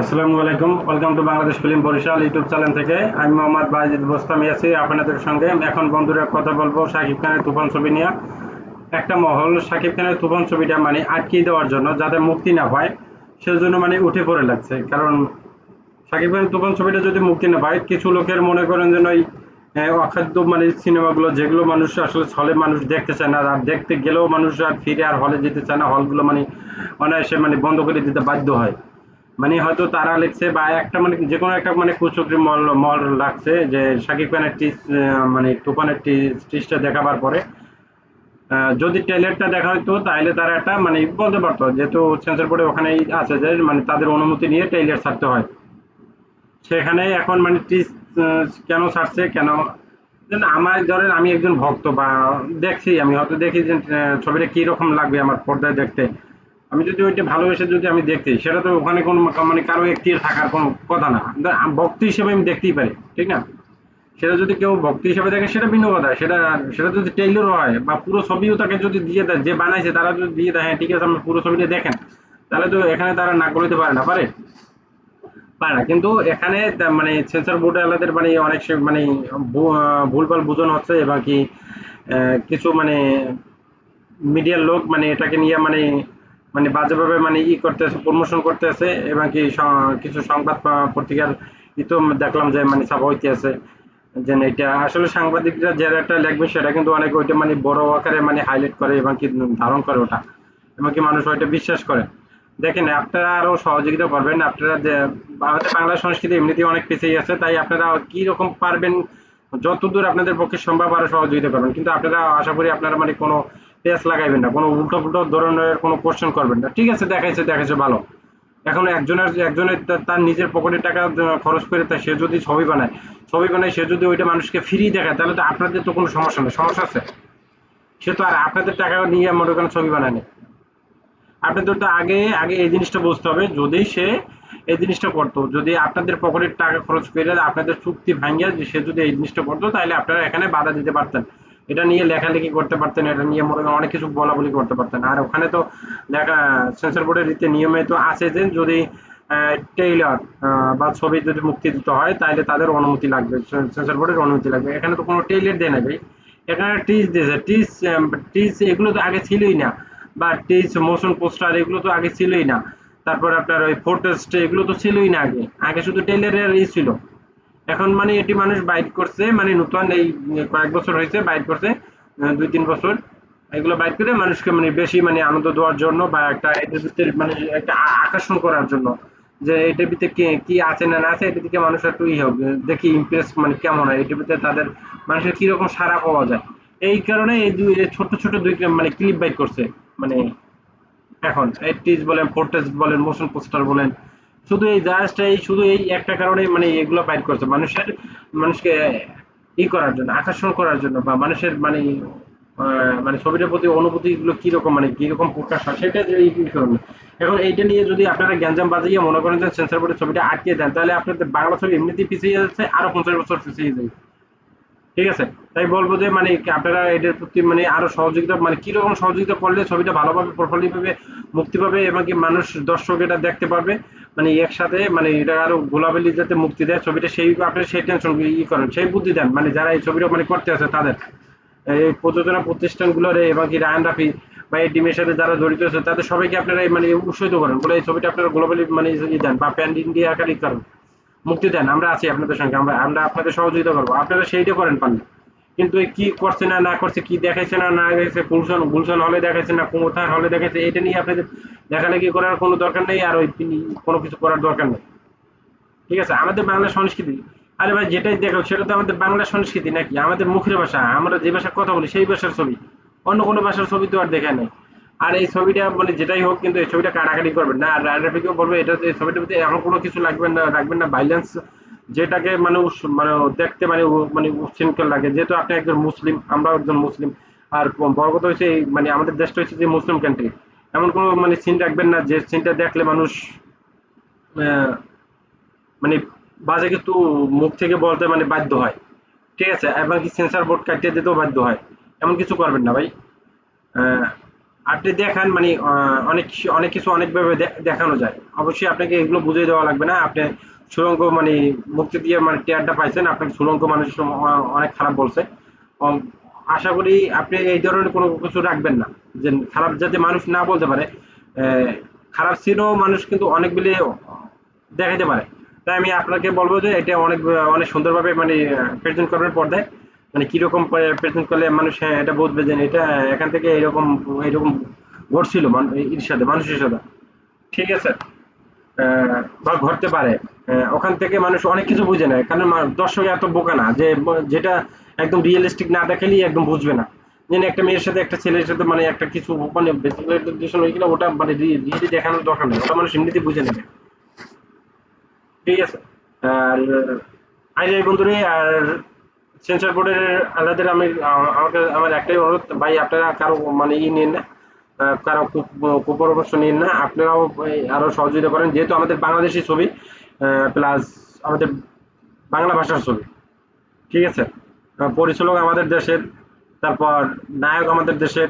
আসসালামু আলাইকুম। Welcome to Bangladesh film Barishal YouTube channel থেকে। আমি মোহাম্মদ বাজিদ বোস্তামি আছি আপনাদের সঙ্গে। এখন বন্ধুরা কথা বলব শাকিব খানের তুফান ছবি নিয়ে। একটা মহল শাকিব খানের তুফান ছবিটা মানে আটকিয়ে দেওয়ার জন্য যাতে মুক্তি না পায়, সেজন্য মানে উঠে পড়ে লাগছে। কারণ শাকিব খানের তুফান ছবিটা যদি মুক্তি না পায়, কিছু লোকের মনে করেন যেন ওই অখাদ্য মানে সিনেমাগুলো, যেগুলো মানুষ আসলে হলে মানুষ দেখতে চায় না, আর দেখতে গেলেও মানুষ আর ফিরে আর হলে যেতে চায় না। হলগুলো মানে অনায়াসে মানে বন্ধ করে দিতে বাধ্য হয়। মানে হয়তো তারা লিখছে বা একটা মানে যে কোনো একটা মানে কুচক্রি মল মল লাগছে যে শাকিব খানের টিস মানে তুফানের টিসটা দেখাবার পরে। যদি ট্রেলারটা দেখা হতো তাহলে তারা একটা মানে বলতে পারতো, যেহেতু সেন্সর বোর্ডে ওখানেই আছে যে মানে তাদের অনুমতি নিয়ে ট্রেলার ছাড়তে হয়। সেখানে এখন মানে টিস কেন ছাড়ছে, কেন? আমার, ধরেন আমি একজন ভক্ত বা দেখছি, আমি হয়তো দেখি যে ছবিটা কীরকম লাগবে আমার পর্দায় দেখতে। আমি যদি ওইটা ভালোবেসে যদি আমি দেখতে সেটা তো ওখানে কোনো মানে কারও একটি থাকার কোনো কথা না। আম- ভক্তি হিসেবে আমি দেখতেই পারি, ঠিক না? সেটা যদি কেউ ভক্তি হিসেবে দেখে, সেটা ভিন্ন কথা। সেটা সেটা যদি টেইলর হয় বা পুরো ছবিও তাকে যদি দিয়ে দেয়, যে বানাইছে, তারা যদি দিয়ে দেয় হ্যাঁ ঠিক আছে, আপনি পুরো ছবিটা দেখেন। তাহলে তো এখানে তারা না করে দিতে পারে না, পারে? পারে না। কিন্তু এখানে মানে সেন্সর বোর্ড আলাদের মানে অনেক মানে ভুলভাল বোঝানো হচ্ছে এবং কি কিছু মানে মিডিয়ার লোক মানে এটাকে নিয়ে মানে মানে বাজেভাবে মানে ই করতে আছে প্রমোশন করতে আছে এবং কি কিছু সংবাদ পত্রিকার ই তো দেখলাম যে মানে ছাপা হইতে আছে যে এটা আসলে সাংবাদিকরা যেটা লিখবে সেটা কিন্তু অনেক ওইটা মানে বড় আকারে মানে হাইলাইট করে এবং কি ধারণ করে ওটা এবং কি মানুষ ওইটা বিশ্বাস করে। দেখেন, আপনারা আরও সহযোগিতা করবেন, আপনারা যে আমাদের বাংলা সংস্কৃতি এমনিতেই অনেক পিছিয়ে আছে, তাই আপনারা কি রকম পারবেন যতদূর আপনাদের পক্ষে সম্ভব আরও সহযোগিতা করবেন। কিন্তু আপনারা আশা করি আপনারা মানে কোনো পেস লাগাইবেন না। কোনো উল্টো পুল্টো ধরনের কোনো কোশ্চেন করবেন না। ঠিক আছে, দেখাইছে দেখাইছে, ভালো। এখন একজনের একজনের তার নিজের পকেটের টাকা খরচ করে তা সে যদি ছবি বানায় ছবি বানায় সে যদি ওইটা মানুষকে ফ্রি দেখায়, তাহলে তো আপনাদের তো কোনো সমস্যা নেই। সমস্যা আছে? সে তো আর আপনাদের টাকা নিয়ে মনে করেন ছবি বানায়নি আপনাদের তো আগে আগে এই জিনিসটা বুঝতে হবে, যদি সে এই জিনিসটা করতো, যদি আপনাদের পকেটের টাকা খরচ করে আপনাদের চুক্তি ভাঙিয়ে সে যদি এই জিনিসটা করতো, তাহলে আপনারা এখানে বাধা দিতে পারতেন। এটা নিয়ে লেখালেখি করতে পারতেন, এটা নিয়ে মনে করেন অনেক কিছু বলা বলি করতে পারতেন। আর ওখানে তো লেখা সেন্সর বোর্ডের রীতি নিয়মে তো আছে যে যদি টেইলার বা ছবি যদি মুক্তি দিতে হয় তাহলে তাদের অনুমতি লাগবে সেন্সর বোর্ডের অনুমতি লাগবে। এখানে তো কোনো টেইলার দেয় না ভাই। এখানে টিস দিয়েছে টিস টিস এগুলো তো আগে ছিলই না। বা টিস মোশন পোস্টার এগুলো তো আগে ছিলই না। তারপর আপনার ওই ফোটেস্ট এগুলো তো ছিলই না আগে। আগে শুধু টেইলারের ই ছিল। এখন মানে এটি মানুষ বাইট করছে মানে নতুন এই কয়েক বছর হয়েছে বাইট করছে দুই তিন বছর। এগুলো বাইট করে মানুষকে মানে বেশি মানে আনন্দ দেওয়ার জন্য বা একটা ভিতরে মানে একটা আকর্ষণ করার জন্য। যে এটার ভিতরে কি কি আছে না না আছে এটা থেকে মানুষ একটু ই হবে দেখি ইমপ্রেস মানে কেমন হয়। এটার ভিতরে তাদের মানুষের কীরকম সাড়া পাওয়া যায়। এই কারণে এই দুই ছোট ছোট দুই মানে ক্লিপ বাইট করছে মানে এখন। এই টিজ বলেন ফোর্টেজ বলেন মোশন পোস্টার বলেন শুধু এই জাস্ট এই শুধু এই একটা কারণে মানে এগুলো বাইর করছে মানুষের, মানুষকে ই করার জন্য, আকর্ষণ করার জন্য বা মানুষের মানে মানে ছবিটার প্রতি অনুভূতি গুলো কীরকম মানে কীরকম প্রকাশ হয় সেটা এখন এইটা নিয়ে যদি আপনারা গ্যাঞ্জাম বাজিয়ে মনে করেন যে সেন্সার বোর্ডের ছবিটা আটকে দেন, তাহলে আপনাদের বাংলা ছবি এমনিতেই পিছিয়ে যাচ্ছে, আরও পঞ্চাশ বছর পিছিয়ে যাবে। ঠিক আছে? তাই বলব যে মানে আপনারা এটার প্রতি মানে আরও সহযোগিতা মানে কীরকম সহযোগিতা করলে ছবিটা ভালোভাবে প্রফুল্লি ভাবে মুক্তি পাবে এবং কি মানুষ, দর্শক এটা দেখতে পারবে মানে একসাথে মানে এটা আরও গোলাবেলি যাতে মুক্তি দেয় ছবিটা, সেই আপনি সেই টেনশন ই করেন, সেই বুদ্ধি দেন। মানে যারা এই ছবিটা মানে করতে আছে তাদের। এই প্রযোজনা প্রতিষ্ঠানগুলোর এবং কি রায়ন রাফি বা এই টিমের সাথে যারা জড়িত আছে, তাদের সবাইকে আপনারা মানে উৎসাহিত করেন। বলে এই ছবিটা আপনারা গ্লোবালি মানে ই দেন বা প্যান ইন্ডিয়া আকারে করেন। মুক্তি দেন, আমরা আছি আপনাদের সঙ্গে, আমরা আমরা আপনাদের সহযোগিতা করব। আপনারা সেইটা করেন পারলে কিন্তু কি করছে না না করছে, কি দেখাইছে না না দেখাইছে, গুলশন গুলশন হলে দেখাইছে না কোথায় হলে দেখাইছে, এটা নিয়ে আপনাদের লেখালেখি করার কোনো দরকার নেই আর ওই কোনো কিছু করার দরকার নেই। ঠিক আছে? আমাদের বাংলা সংস্কৃতি। আরে ভাই, যেটাই দেখো, সেটা তো আমাদের বাংলা সংস্কৃতি নাকি? আমাদের মুখের ভাষা, আমরা যে ভাষা কথা বলি, সেই ভাষার ছবি। অন্য কোনো ভাষার ছবি তো আর দেখা নেই। আর এই ছবিটা মানে যেটাই হোক, কিন্তু এই ছবিটা কাটাকাটি করবেন না। আর রায়রাফিকেও বলবে, এটা এই ছবিটার মধ্যে এমন কোনো কিছু লাগবেন না, রাখবেন না। ভাইলেন্স যেটাকে মানুষ মানে দেখতে মানে মানে উচ্ছৃঙ্খল লাগে। যেহেতু আপনি একজন মুসলিম, আমরাও একজন মুসলিম, আর বড় কথা মানে আমাদের দেশটা হচ্ছে যে মুসলিম কান্ট্রি এমন কোনো মানে সিন রাখবেন না যে সিনটা দেখলে মানুষ মানে বাজে কিন্তু মুখ থেকে বলতে মানে বাধ্য হয়। ঠিক আছে? এবং কি সেন্সার বোর্ড কাটিয়ে দিতেও বাধ্য হয়। এমন কিছু করবেন না ভাই। আপনি দেখান মানে অনেক অনেক কিছু অনেকভাবে দেখানো যায়। অবশ্যই আপনাকে এগুলো বুঝিয়ে দেওয়া লাগবে না। আপনি সুরঙ্গ মানে মুক্তি দিয়ে মানে টেয়ারটা পাইছেন আপনাকে সুরঙ্গ মানুষ অনেক খারাপ বলছে। আশা করি আপনি এই ধরনের কোনো কিছু রাখবেন না, যে খারাপ, যাতে মানুষ না বলতে পারে। খারাপ সিনও মানুষ কিন্তু অনেকগুলি দেখাতে পারে। তাই আমি আপনাকে বলব যে এটা অনেক অনেক সুন্দরভাবে মানে প্রেজেন্ট করবেন পর্দায়। মানে কীরকম প্রেজেন্ট করলে মানুষ হ্যাঁ এটা বুঝবে যে এটা এখান থেকে এরকম এরকম ঘটছিল এর সাথে, মানুষের সাথে। ঠিক আছে? বা ঘটতে পারে। ওখান থেকে মানুষ অনেক কিছু বুঝে নেয়। কারণ দর্শক এত বোকা না যে যেটা একদম রিয়েলিস্টিক না দেখালেই একদম বুঝবে না। যেন একটা মেয়ের সাথে, একটা ছেলের সাথে মানে একটা কিছু মানে বেসিক হয়ে গেলে ওটা মানে রিয়েলি দেখানোর দরকার নেই। ওটা মানুষ এমনিতেই বুঝে নেবে। ঠিক আছে? আর এই বন্ধুরে, আর সেন্সর বোর্ডের আলাদের আমি আমাকে আমার একটাই অনুরোধ, ভাই আপনারা কারও মানে ই নিন না কারও কুপরামর্শ নিন না, আপনারাও আরও সহযোগিতা করেন, যেহেতু আমাদের বাংলাদেশি ছবি প্লাস আমাদের বাংলা ভাষার ছবি, ঠিক আছে? পরিচালক আমাদের দেশের, তারপর নায়ক আমাদের দেশের,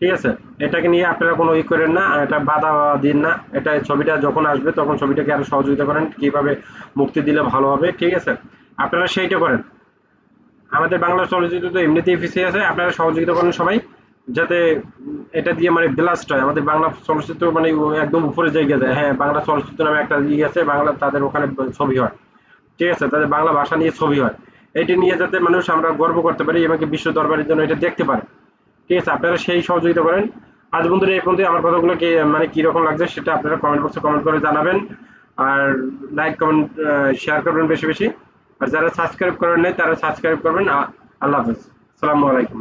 ঠিক আছে? এটাকে নিয়ে আপনারা কোনো ই করেন না, এটা বাধা দিন না, এটা ছবিটা যখন আসবে তখন ছবিটাকে আরও সহযোগিতা করেন, কীভাবে মুক্তি দিলে ভালো হবে, ঠিক আছে? আপনারা সেইটা করেন। আমাদের বাংলা চলচ্চিত্র তো এমনিতেই পিছিয়ে আছে, আপনারা সহযোগিতা করেন সবাই, যাতে এটা দিয়ে মানে ব্লাস্ট হয়। আমাদের বাংলা চলচ্চিত্র মানে একদম উপরে জায়গা যায় হ্যাঁ বাংলা চলচ্চিত্র নামে একটা ইয়ে আছে, বাংলা তাদের ওখানে ছবি হয়। ঠিক আছে, তাদের বাংলা ভাষা নিয়ে ছবি হয়। এটি নিয়ে যাতে মানুষ আমরা গর্ব করতে পারি এবং বিশ্ব দরবারের জন্য এটা দেখতে পারে। ঠিক আছে, আপনারা সেই সহযোগিতা করেন। আজ বন্ধুরা, এই পর্যন্ত আমার কথাগুলো কি মানে কি রকম লাগছে সেটা আপনারা কমেন্ট বক্সে কমেন্ট করে জানাবেন। আর লাইক কমেন্ট শেয়ার করবেন বেশি বেশি। আর যারা সাবস্ক্রাইব করেন নাই তারা সাবস্ক্রাইব করবেন। আল্লাহ হাফেজ। আসসালামু আলাইকুম।